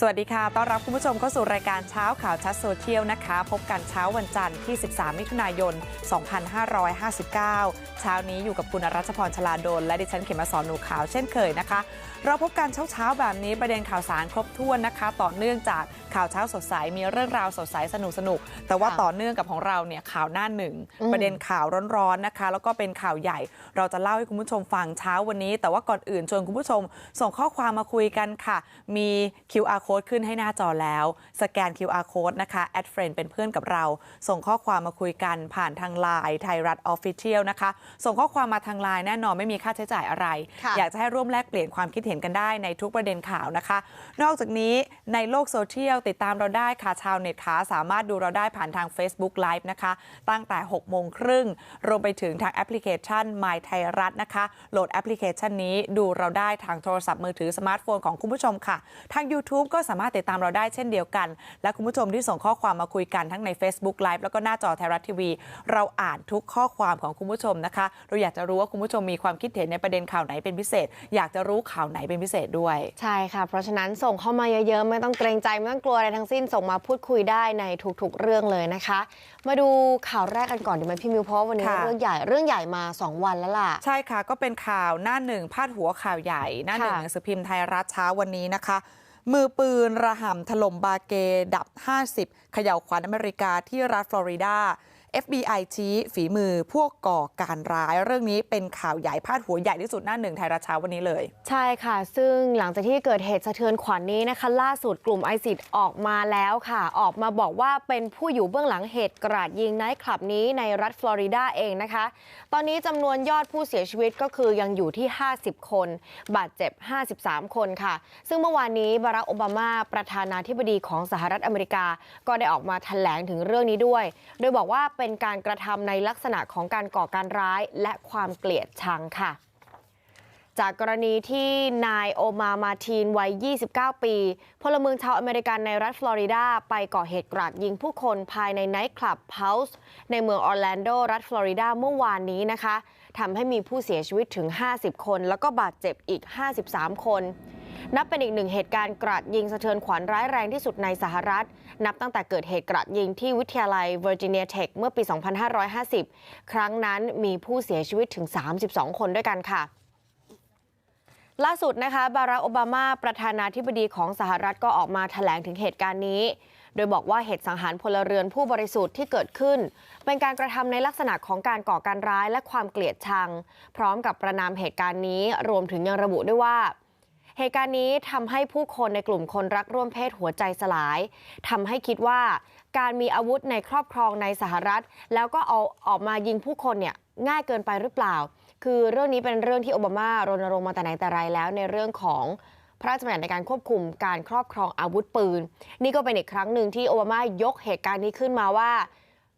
สวัสดีค่ะ ต้อนรับคุณผู้ชมเข้าสู่รายการเช้าข่าวชัดโซเชียลนะคะ พบกันเช้าวันจันทร์ที่ 13 มิถุนายน 2559 เช้านี้อยู่กับคุณรัชพรชลาดลและดิฉันเขมสอนหนูขาวเช่นเคยนะคะเราพบกันเช้าๆแบบนี้ประเด็นข่าวสารครบถ้วนนะคะ ต่อเนื่องจากข่าวเช้าสดใสมีเรื่องราวสดใสสนุกสนุกๆแต่ว่าค่ะต่อเนื่องกับของเราเนี่ยข่าวหน้าหนึ่งอืมประเด็นข่าวร้อนๆนะคะ แล้วก็เป็นข่าวใหญ่ เราจะเล่าให้คุณผู้ชมฟังเช้าวันนี้ แต่ว่าก่อนอื่นชวนคุณผู้ชม ส่งข้อความมาคุยกันค่ะ มี QR code ขึ้นให้หน้าจอแล้ว สแกน QR code นะคะแอดเฟรนเป็นเพื่อนกับเรา ส่งข้อความมาคุยกันผ่านทางไลน์ไทยรัฐออฟฟิเชียลนะคะส่งข้อความมาทางไลน์แน่นอนไม่มีค่าใช้จ่ายอะไรค่ะอยากจะให้ร่วมแลกเปลี่ยนความคิดเห็นกันได้ในทุกประเด็นข่าวนะคะ นอกจากนี้ในโลกโซเชียลติดตามเราได้ค่ะชาวเน็ตขาสามารถดูเราได้ผ่านทาง Facebook Live นะคะ ตั้งแต่6โมงครึ่งรวมไปถึงทางแอปพลิเคชัน My ไทยรัฐนะคะ โหลดแอปพลิเคชันนี้ดูเราได้ทางโทรศัพท์มือถือสมาร์ทโฟนของคุณผู้ชมค่ะ ทาง YouTube ก็สามารถติดตามเราได้เช่นเดียวกัน และคุณผู้ชมที่ส่งข้อความมาคุยกันทั้งใน Facebook Live แล้วก็หน้าจอไทยรัฐทีวี เราอ่านทุกข้อความของคุณผู้ชมนะคะ เราอยากจะรู้ว่าคุณผู้ชมมีความคิดเห็นในประเด็นข่าวไหนเป็นพิเศษ อยากจะรู้ข่าวไหนเป็นพิเศษด้วย ใช่ค่ะ เพราะฉะนั้นส่งเข้ามาเยอะๆ ไม่ต้องเกรงใจ ไม่ต้องกลัวอะไรทั้งสิ้นส่งมาพูดคุยได้ในทุกๆ เรื่องเลยนะคะ มาดูข่าวแรกกันก่อนดีไหมพี่มิวเพราะว่าวันนี้ค่ะเรื่องใหญ่เรื่องใหญ่มา 2 วันแล้วล่ะ ใช่ค่ะก็เป็นข่าวหน้าหนึ่งพาดหัวข่าวใหญ่หน้าหนึ่งค่ะหนังสือพิมพ์ไทยรัฐเช้าวันนี้นะคะมือปืนระห่ำถล่มบาเกดับ 50เขย่าวขวัญอเมริกาที่รัฐฟลอริดา FBI ชี้ฝีมือพวกก่อการร้าย เรื่องนี้เป็นข่าวใหญ่พาดหัวใหญ่ที่สุดหน้าหนึ่งไทยรัฐเช้าวันนี้เลย ใช่ค่ะ ซึ่งหลังจากที่เกิดเหตุสะเทือนขวัญนี้นะคะ ล่าสุดกลุ่มไอซิดออกมาแล้วค่ะ ออกมาบอกว่าเป็นผู้อยู่เบื้องหลังเหตุกราดยิงไนท์คลับนี้ในรัฐฟลอริดาเองนะคะ ตอนนี้จำนวนยอดผู้เสียชีวิตก็คือยังอยู่ที่ 50 คน บาดเจ็บ 53 คนค่ะ ซึ่งเมื่อวานนี้บารักโอบามาประธานาธิบดีของสหรัฐอเมริกา ก็ได้ออกมาแถลงถึงเรื่องนี้ด้วย โดยบอกว่าเป็นการกระทำในลักษณะของการก่อการร้ายและความเกลียดชังค่ะ จากกรณีที่นายโอมามาทีนวัย 29 ปี พลเมืองชาวอเมริกันในรัฐฟลอริดา ไปก่อเหตุกราดยิงผู้คนภายในไนท์คลับเฮาส์ในเมืองออร์แลนโด รัฐฟลอริดาเมื่อวานนี้นะคะทำให้มีผู้เสียชีวิตถึง 50 คน แล้วก็บาดเจ็บอีก 53 คน นับเป็นอีกหนึ่งเหตุการณ์กราดยิงสะเทือนขวัญร้ายแรงที่สุดในสหรัฐ นับตั้งแต่เกิดเหตุกราดยิงที่วิทยาลัยเวอร์จิเนียเทคเมื่อปี 2550 ครั้งนั้นมีผู้เสียชีวิตถึง 32 คนด้วยกันค่ะล่าสุดนะคะบารักโอบามาประธานาธิบดีของสหรัฐก็ออกมาแถลงถึงเหตุการณ์นี้ โดยบอกว่าเหตุสังหารพลเรือนผู้บริสุทธิ์ที่เกิดขึ้น เป็นการกระทำในลักษณะของการก่อการร้ายและความเกลียดชัง พร้อมกับประนามเหตุการณ์นี้รวมถึงยังระบุด้วยว่า เหตุการณ์นี้ทำให้ผู้คนในกลุ่มคนรักร่วมเพศหัวใจสลายทำให้คิดว่าการมีอาวุธในครอบครองในสหรัฐแล้วก็เอาออกมายิงผู้คนเนี่ยง่ายเกินไปหรือเปล่า คือเรื่องนี้เป็นเรื่องที่โอบามารณรงค์มาแต่ไหนแต่ไรแล้วในเรื่องของพระราชบัญญัติในการควบคุมการครอบครองอาวุธปืน นี่ก็เป็นอีกครั้งหนึ่งที่โอบามายกเหตุการณ์นี้ขึ้นมาว่า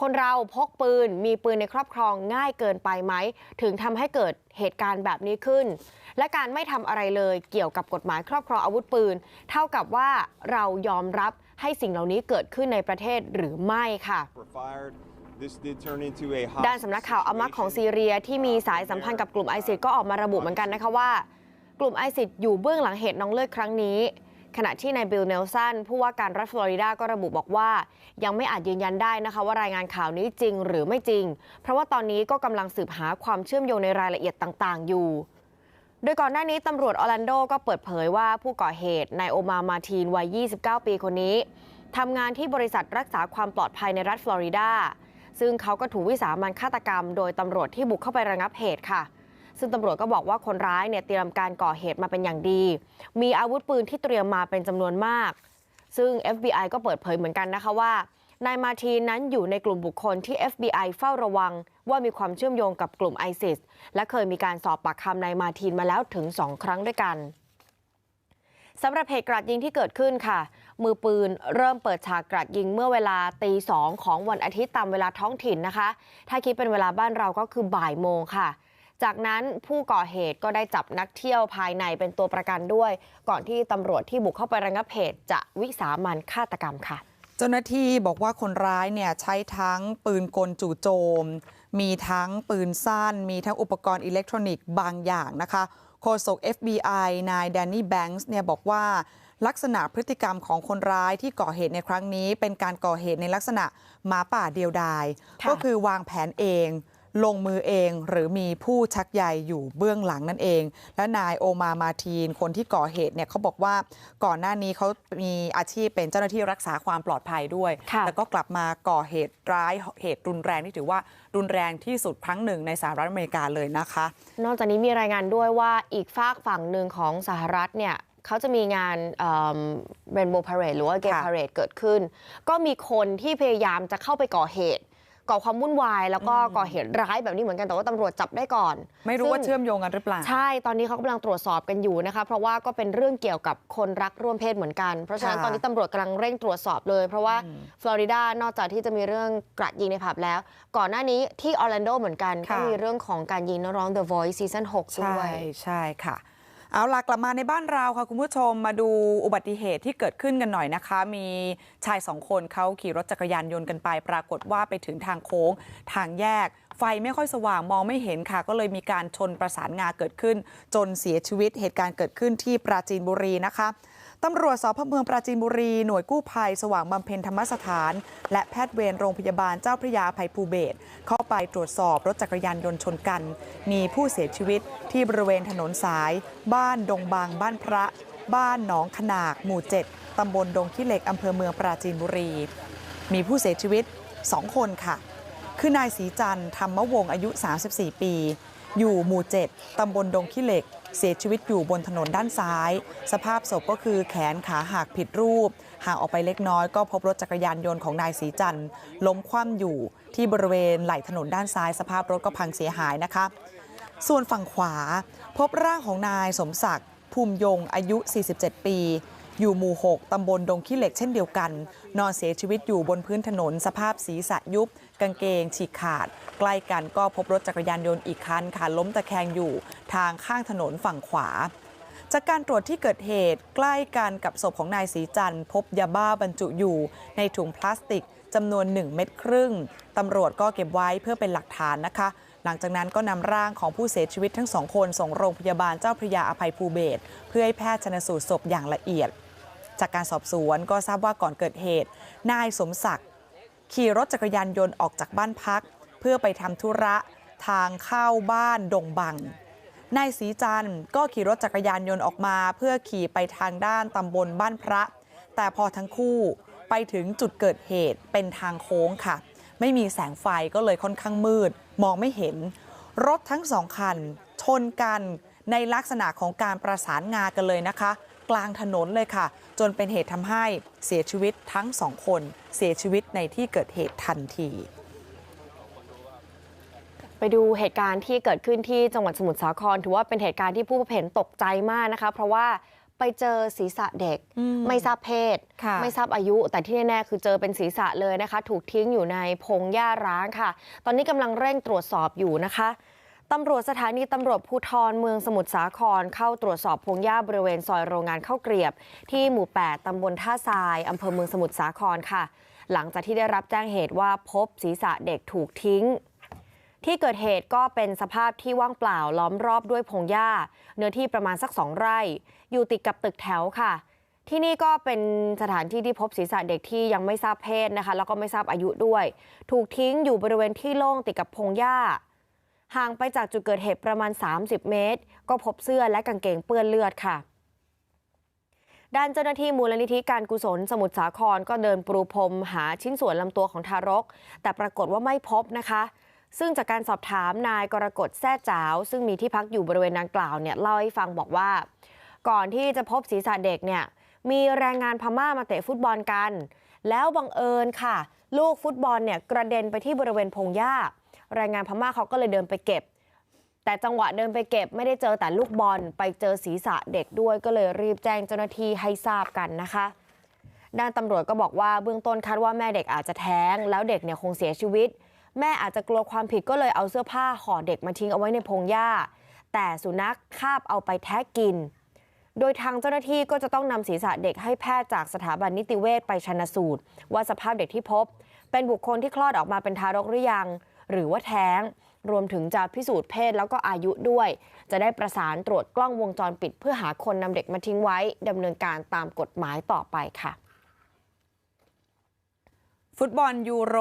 คนเราพกปืนมีปืนในครอบครองง่ายเกินไปไหมถึงทำให้เกิดเหตุการณ์แบบนี้ขึ้น และการไม่ทำอะไรเลยเกี่ยวกับกฎหมายครอบครองอาวุธปืน เท่ากับว่าเรายอมรับให้สิ่งเหล่านี้เกิดขึ้นในประเทศหรือไม่ค่ะด้านสำนักข่าวอามักของซีเรียที่มีสายสัมพันธ์กับกลุ่มไอซิดก็ออกมาระบุเหมือนกันนะคะว่า กลุ่มไอซิดอยู่เบื้องหลังเหตุน้องเลือดครั้งนี้ ขณะที่นายบิลเนลสันผู้ว่าการรัฐฟลอริดาก็ระบุบอกว่า ยังไม่อาจยืนยันได้นะคะว่ารายงานข่าวนี้จริงหรือไม่จริง เพราะว่าตอนนี้ก็กำลังสืบหาความเชื่อมโยงในรายละเอียดต่าง ๆ อยู่ โดยก่อนหน้านี้ตำรวจออร์แลนโดก็เปิดเผยว่าผู้ก่อเหตุนายโอมามาทีนวัย 29 ปีคนนี้ทำงานที่บริษัทรักษาความปลอดภัยในรัฐฟลอริดาซึ่งเขาก็ถูกวิสามันฆาตกรรม โดยตำรวจที่บุกเข้าไประงับเหตุค่ะ ซึ่งตำรวจก็บอกว่าคนร้ายเนี่ยเตรียมการก่อเหตุมาเป็นอย่างดีมีอาวุธปืนที่เตรียมมาเป็นจำนวนมาก ซึ่ง FBI ก็เปิดเผยเหมือนกันนะคะว่านายมาทีนนั้นอยู่ในกลุ่มบุคคลที่ FBI เฝ้าระวัง ว่ามีความเชื่อมโยงกับกลุ่มไอซิสและเคยมีการสอบปากคำนายมาทีนมาแล้วถึง2ครั้งด้วยกันสำหรับเหตุกราดยิงที่เกิดขึ้นค่ะ มือปืนเริ่มเปิดฉากกราดยิงเมื่อเวลาตีสองของวันอาทิตย์ตามเวลาท้องถิ่นนะคะ ถ้าคิดเป็นเวลาบ้านเราก็คือบ่ายโมงค่ะ จากนั้นผู้ก่อเหตุก็ได้จับนักเที่ยวภายในเป็นตัวประกันด้วย ก่อนที่ตำรวจที่บุกเข้าไประงับเหตุจะวิสามันฆาตกรรมค่ะ เจ้าหน้าที่บอกว่าคนร้ายเนี่ยใช้ทั้งปืนกลจู่โจม มีทั้งปืนสั้น มีทั้งอุปกรณ์อิเล็กทรอนิกส์บางอย่างนะคะโฆษก FBI นายแดนนี่แบงค์เนี่ยบอกว่าลักษณะพฤติกรรมของคนร้ายที่ก่อเหตุในครั้งนี้ เป็นการก่อเหตุในลักษณะหมาป่าเดียวดายค่ะก็คือวางแผนเอง ลงมือเองหรือมีผู้ชักใยอยู่เบื้องหลังนั่นเอง และนายโอมามาทีนคนที่ก่อเหตุเนี่ยเขาบอกว่าก่อนหน้านี้เขามีอาชีพเป็นเจ้าหน้าที่รักษาความปลอดภัยด้วยค่ะแล้วก็กลับมาก่อเหตุร้ายเหตุรุนแรงที่ถือว่ารุนแรงที่สุดครั้งหนึ่งในสหรัฐอเมริกาเลยนะคะ นอกจากนี้มีรายงานด้วยว่าอีกฝากฝั่งหนึ่งของสหรัฐเนี่ยเขาจะมีงานเรนโบว์พา a d e หรือว่าเกมค่ะพา a d e เกิดขึ้น ก็มีคนที่พยายามจะเข้าไปก่อเหตุ ก่อความวุ่นวาย แล้วก็ก่อเหตุร้ายแบบนี้เหมือนกันแต่ว่าตำรวจจับได้ก่อน ไม่รู้ว่าซึ่งเชื่อมโยงกันหรือเปล่าใช่ตอนนี้เขากำลังตรวจสอบกันอยู่นะคะ เพราะว่าก็เป็นเรื่องเกี่ยวกับคนรักร่วมเพศเหมือนกันเพราะฉะนั้นค่ะตอนนี้ตำรวจกำลังเร่งตรวจสอบเลย เพราะว่าฟลอริดานอกจากที่จะมีเรื่องกราดยิงในผับแล้ว ก่อนหน้านี้ที่ออร์แลนโดเหมือนกันก็ค่ะมีเรื่องของการยิงนักร้อง The Voice ซีซั่น6ด้ใช่วยใช่ค่ะ เอาล่ะกลับมาในบ้านเราค่ะคุณผู้ชมมาดูอุบัติเหตุที่เกิดขึ้นกันหน่อยนะคะ มีชายสองคนเขาขี่รถจักรยานยนต์กันไป ปรากฏว่าไปถึงทางโค้ง ทางแยก ไฟไม่ค่อยสว่างมองไม่เห็นค่ะ ก็เลยมีการชนประสานงาเกิดขึ้น จนเสียชีวิตเหตุการณ์เกิดขึ้นที่ปราจีนบุรีนะคะ ตำรวจสพเมืองปราจีนบุรี หน่วยกู้ภัย สว่างบำเพ็ญธรรมสถาน และแพทย์เวรโรงพยาบาลเจ้าพระยาภัยภูเบศเข้าไปตรวจสอบรถจักรยานยนต์ชนกัน มีผู้เสียชีวิตที่บริเวณถนนสาย บ้านดงบาง บ้านพระ บ้านหนองขนากหมู่ 7ตำบลดงขี้เหล็กอำเภอเมืองปราจีนบุรี มีผู้เสียชีวิต 2 คนค่ะ คือนายศรีจันทร์ธรรมวงศ์อายุ 34 ปี อยู่หมู่ 7ตำบลดงขี้เหล็ก เสียชีวิตอยู่บนถนนด้านซ้าย สภาพศพก็คือแขนขาหักผิดรูปห่างออกไปเล็กน้อยก็พบรถจักรยานยนต์ของนายศรีจันทร์ล้มคว่ำอยู่ที่บริเวณไหล่ถนนด้านซ้าย สภาพรถก็พังเสียหายนะคะ ส่วนฝั่งขวา พบร่างของนายสมศักดิ์ภูมิยงอายุ 47 ปี อยู่หมู่ 6 ตำบลดงขี้เหล็กเช่นเดียวกัน นอนเสียชีวิตอยู่บนพื้นถนนสภาพศีรษะยุบ กางเกงฉีกขาด ใกล้กันก็พบรถจักรยานยนต์อีกคันค่ะล้มตะแคงอยู่ทางข้างถนนฝั่งขวา จากการตรวจที่เกิดเหตุใกล้กันกับศพของนายศรีจันทร์ พบยาบ้าบรรจุอยู่ในถุงพลาสติกจำนวน 1 เม็ดครึ่งตำรวจก็เก็บไว้เพื่อเป็นหลักฐานนะคะ หลังจากนั้นก็นำร่างของผู้เสียชีวิตทั้งสองคนส่งโรงพยาบาลเจ้าพระยาอภัยภูเบศเพื่อให้แพทย์ชนสูตรศพอย่างละเอียด จากการสอบสวนก็ทราบว่าก่อนเกิดเหตุนายสมศักดิ์ขี่รถจักรยานยนต์ออกจากบ้านพัก เพื่อไปทำธุระทางเข้าบ้านดงบังนายศรีจันทร์ก็ขี่รถจักรยานยนต์ออกมาเพื่อขี่ไปทางด้านตำบลบ้านพระ แต่พอทั้งคู่ไปถึงจุดเกิดเหตุเป็นทางโค้งค่ะ ไม่มีแสงไฟก็เลยค่อนข้างมืด มองไม่เห็น รถทั้งสองคัน ชนกันในลักษณะของการประสานงากันเลยนะคะ กลางถนนเลยค่ะ จนเป็นเหตุทำให้เสียชีวิตทั้งสองคนเสียชีวิตในที่เกิดเหตุทันที ไปดูเหตุการณ์ที่เกิดขึ้นที่จังหวัดสมุทรสาครถือว่าเป็นเหตุการณ์ที่ผู้พบเห็นตกใจมากนะคะ เพราะว่าไปเจอศีรษะเด็กอืมไม่ทราบเพศค่ะไม่ทราบอายุ แต่ที่แน่ๆคือเจอเป็นศีรษะเลยนะคะ ถูกทิ้งอยู่ในพงหญ้าร้างค่ะ ตอนนี้กำลังเร่งตรวจสอบอยู่นะคะ ตำรวจสถานีตำรวจภูธรเมืองสมุทรสาครเข้าตรวจสอบพงหญ้าบริเวณซอยโรงงานข้าวเกรียบ ที่หมู่ 8ตำบลท่าทรายอำเภอเมืองสมุทรสาครค่ะ หลังจากที่ได้รับแจ้งเหตุว่าพบศีรษะเด็กถูกทิ้ง ที่เกิดเหตุก็เป็นสภาพที่ว่างเปล่าล้อมรอบด้วยพงหญ้า เนื้อที่ประมาณสักสองไร่ อยู่ติดกับตึกแถวค่ะที่นี่ก็เป็นสถานที่ที่พบศีรษะเด็กที่ยังไม่ทราบเพศนะคะ แล้วก็ไม่ทราบอายุด้วย ถูกทิ้งอยู่บริเวณที่โล่งติดกับพงหญ้า ห่างไปจากจุดเกิดเหตุประมาณ 30 เมตร ก็พบเสื้อและกางเกงเปื้อนเลือดค่ะ ด้านเจ้าหน้าที่มูลนิธิการกุศลสมุทรสาครก็เดินปรูพรมหาชิ้นส่วนลำตัวของทารก แต่ปรากฏว่าไม่พบนะคะ ซึ่งจากการสอบถามนายกรกฎแซ่จ๋าว ซึ่งมีที่พักอยู่บริเวณดังกล่าวเนี่ยเล่าให้ฟังบอกว่า ก่อนที่จะพบศีรษะเด็กเนี่ยมีแรงงานพม่ามาเตะฟุตบอลกัน แล้วบังเอิญค่ะ ลูกฟุตบอลเนี่ยกระเด็นไปที่บริเวณพงหญ้า แรงงานพม่าเขาก็เลยเดินไปเก็บ แต่จังหวะเดินไปเก็บไม่ได้เจอแต่ลูกบอลไปเจอศีรษะเด็กด้วยก็เลยรีบแจ้งเจ้าหน้าที่ให้ทราบกันนะคะ ด้านตำรวจก็บอกว่าเบื้องต้นคาดว่าแม่เด็กอาจจะแท้ง แล้วเด็กเนี่ยคงเสียชีวิต แม่อาจจะกลัวความผิดก็เลยเอาเสื้อผ้าห่อเด็กมาทิ้งเอาไว้ในพงหญ้า แต่สุนัขคาบเอาไปแทะกิน โดยทางเจ้าหน้าที่ก็จะต้องนำศีรษะเด็กให้แพทย์จากสถาบันนิติเวชไปชันสูตร ว่าสภาพเด็กที่พบ เป็นบุคคลที่คลอดออกมาเป็นทารกหรือยัง หรือว่าแท้งรวมถึงจะพิสูจน์เพศแล้วก็อายุด้วย จะได้ประสานตรวจกล้องวงจรปิด เพื่อหาคนนำเด็กมาทิ้งไว้ดำเนินการตามกฎหมายต่อไปค่ะ ฟุตบอลยูโร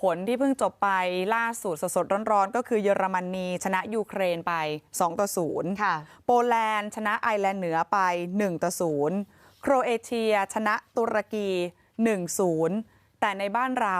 ผลที่เพิ่งจบไปล่าสุดสดๆร้อนๆ ก็คือเยอรมนีชนะยูเครนไป 2 ต่อ 0 ค่ะ โปแลนด์ชนะไอร์แลนด์เหนือไป 1 ต่อ 0 โครเอเชียชนะตุรกี 1-0 แต่ในบ้านเรา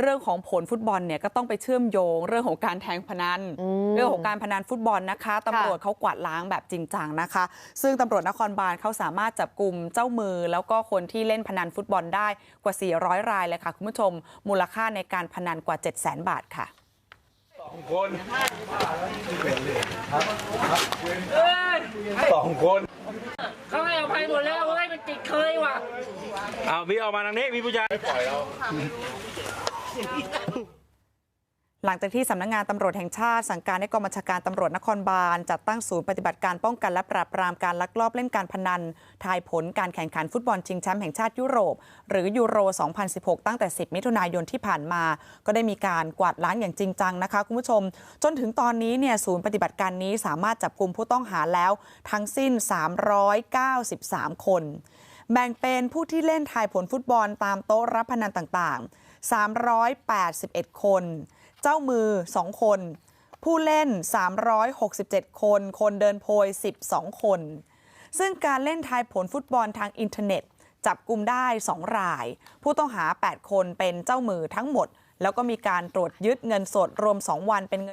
เรื่องของผลฟุตบอลเนี่ยก็ต้องไปเชื่อมโยงเรื่องของการแทงพนันอืมเรื่องของการพนันฟุตบอลนะคะตำรวจเขากวาดล้างแบบจริงจังนะคะ ซึ่งตำรวจนครบาลเขาสามารถจับกลุ่มเจ้ามือ แล้วก็คนที่เล่นพนันฟุตบอลได้กว่า 400 รายเลยค่ะคุณผู้ชม มูลค่าในการพนันกว่า 700,000บาทค่ะคนสองคนเขาให้อภัยหมดแล้วเฮ้ยมันติดเคยว่ะเอาพี่ออกมาทางนี้มีผู้ชายปล่อยเรา หลังจากที่สำนักงงานตำรวจแห่งชาติ สั่งการให้กองบัญชาการตำรวจนครบาล จัดตั้งศูนย์ปฏิบัติการป้องกันและปราบปรามการลักลอบเล่นการพนัน ทายผลการแข่งขันฟุตบอลชิงแชมป์แห่งชาติยุโรป หรือยูโร 2016 ตั้งแต่ 10 มิถุนายนที่ผ่านมา ก็ได้มีการกวาดล้างอย่างจริงจังนะคะคุณผู้ชม จนถึงตอนนี้เนี่ยศูนย์ปฏิบัติการนี้สามารถจับกลุ่มผู้ต้องหาแล้วทั้งสิ้น 393 คน แบ่งเป็นผู้ที่เล่นทายผลฟุตบอลตามโต๊ะรับพนันต่างๆ 381 คน เจ้ามือ 2 คน ผู้เล่น 367 คน คนเดินโพย 12 คน ซึ่งการเล่นทายผลฟุตบอลทางอินเทอร์เน็ต จับกลุ่มได้ 2 ราย ผู้ต้องหา 8 คนเป็นเจ้ามือทั้งหมด แล้วก็มีการตรวจยึดเงินสดรวม 2 วันเป็นเงิน